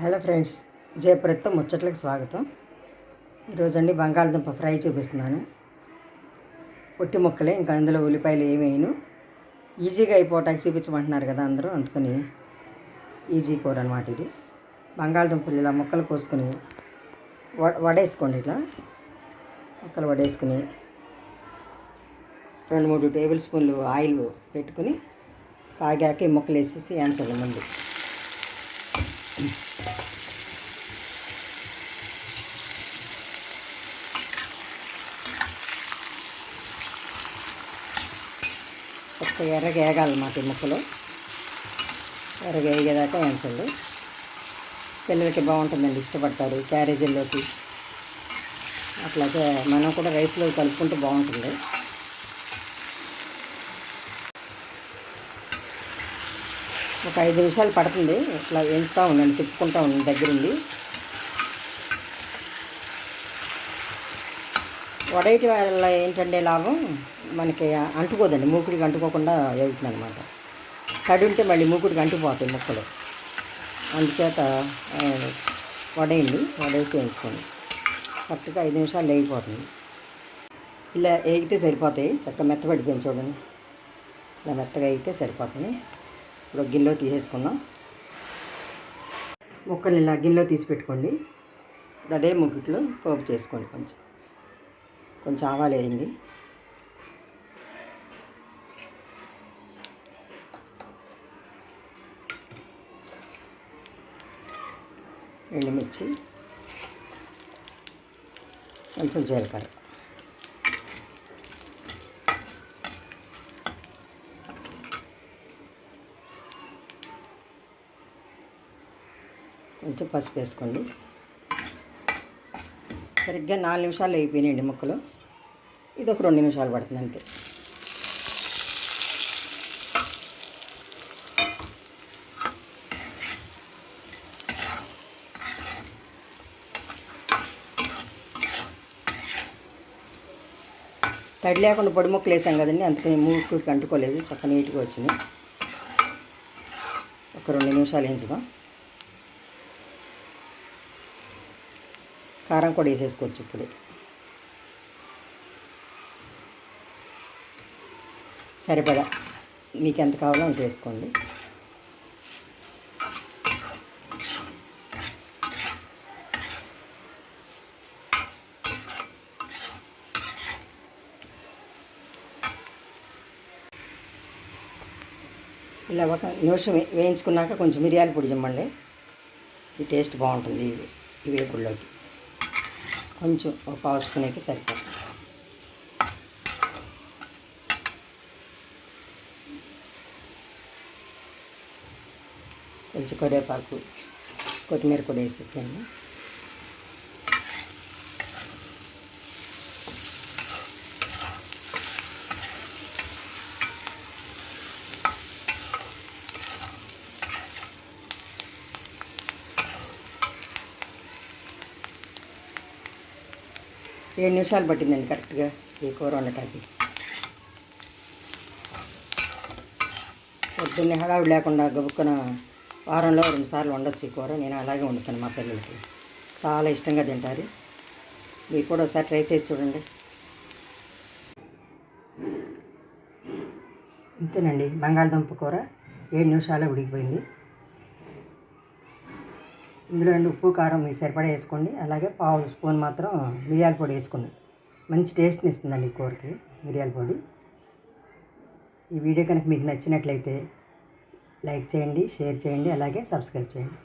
Hello friends జయప్రత్తో ముచ్చట్లకు స్వాగతం. ఈరోజండి బంగాళదుంప fry చూపిస్తున్నాను. పొట్టి ముక్కలే ఇంకా అందులో ఉల్లిపాయలు ఏమేయను ఈజీగా అయిపోవటానికి చూపించమంటున్నారు కదా అందరూ అందుకని ఈజీ కూర అనమాట ఇది. బంగాళదుంపలు ఇలా ముక్కలు కోసుకొని వడ వడేసుకోండి ఇట్లా. ముక్కలు వడేసుకుని రెండు మూడు టేబుల్ స్పూన్లు ఆయిల్ పెట్టుకుని కాగాక ఈ ముక్కలు వేసేసి వేయించాలి ముందు. ఒక్క ఎర్రగా వేగాలన్నమాట ఈ ముక్కలు. ఎర్రగా వేగేదాకా వేయించండి. పిల్లలకి బాగుంటుందండి ఇష్టపడతారు క్యారేజీల్లోకి. అట్లాగే మనం కూడా రైస్లో కలుపుకుంటే బాగుంటుంది. ఒక ఐదు నిమిషాలు పడుతుంది. ఇట్లా వేయించుతూ ఉండండి తిప్పుకుంటూ ఉండండి దగ్గరుండి. వడేటి వల్ల ఏంటంటే లాభం? మనకి అంటుకోదండి మూకుడికి అంటుకోకుండా వెళ్తుంది అనమాట తడి ఉంటే మళ్ళీ మూకుడికి అంటుకుపోతాయి ముక్కలు. అందుచేత వడేయండి వడేసి వేయించుకోండి. కరెక్ట్గా ఐదు నిమిషాలు వేగిపోతుంది ఇలా వేగితే సరిపోతాయి. చక్కగా మెత్తబడిపోయింది చూడండి. ఇలా మెత్తగా వేగితే సరిపోతుంది. ఇప్పుడు ఒక గిన్నెలో తీసేసుకుందాం. ముక్కలు ఇలా గిన్నెలో తీసి పెట్టుకోండి. ఇప్పుడు అదే ముగ్గుట్లో పోపు చేసుకోండి కొంచెం. కొంచెం ఆవాలు వేయండి. ఎండుమిర్చి కొంచెం జీలకర్ర. కొంచెం పసుపు వేసుకోండి. సరిగ్గా నాలుగు నిమిషాలు అయిపోయినాయండి ముక్కలు. ఇది ఒక రెండు నిమిషాలు పడుతుంది అంతే. తడి లేకుండా పొడి ముక్కలు వేసాం కదండి అందుకని మూకుడికి అంటుకోలేదు చక్క నీట్గా వచ్చింది. ఒక రెండు నిమిషాలు వేయించుదాం. కారం కూడా వేసేసుకోవచ్చు ఇప్పుడు. సరిపడా. మీకు ఎంత కావాలో అంత వేసుకోండి. ఇలా ఒక నిమిషం వేయించుకున్నాక కొంచెం మిరియాల పొడి చెమ్మండి ఈ టేస్ట్ బాగుంటుంది ఈ- ఈ వేపుడులోకి. కొంచెం ఒక పావు స్పూన్ అయితే సరిపోతుంది. కొంచెం కరివేపాకు కొత్తిమీర కూడా వేసేసాను ఏడు నిమిషాలు పట్టిందండి కరెక్ట్గా ఈ కూర వండటానికి. పొద్దున్నే హడావిడి లేకుండా గబుక్కున వారంలో రెండు సార్లు వండొచ్చు ఈ కూర. నేను అలాగే వండుతాను మా పిల్లలకి. చాలా ఇష్టంగా తింటారు. మీరు కూడా ఒకసారి ట్రై చేసి చూడండి. ఇంతేనండి బంగాళదుంప కూర. ఏడు నిమిషాలు ఉడికిపోయింది. ఇందులో రెండు ఉప్పు కారం మీకు సరిపడా వేసుకోండి. అలాగే పావు స్పూన్ మాత్రం మిరియాల పొడి వేసుకోండి. మంచి టేస్ట్ని ఇస్తుందండి ఈ కూరకి మిరియాల పొడి. ఈ వీడియో కనుక మీకు నచ్చినట్లయితే లైక్ చేయండి షేర్ చేయండి అలాగే సబ్స్క్రైబ్ చేయండి.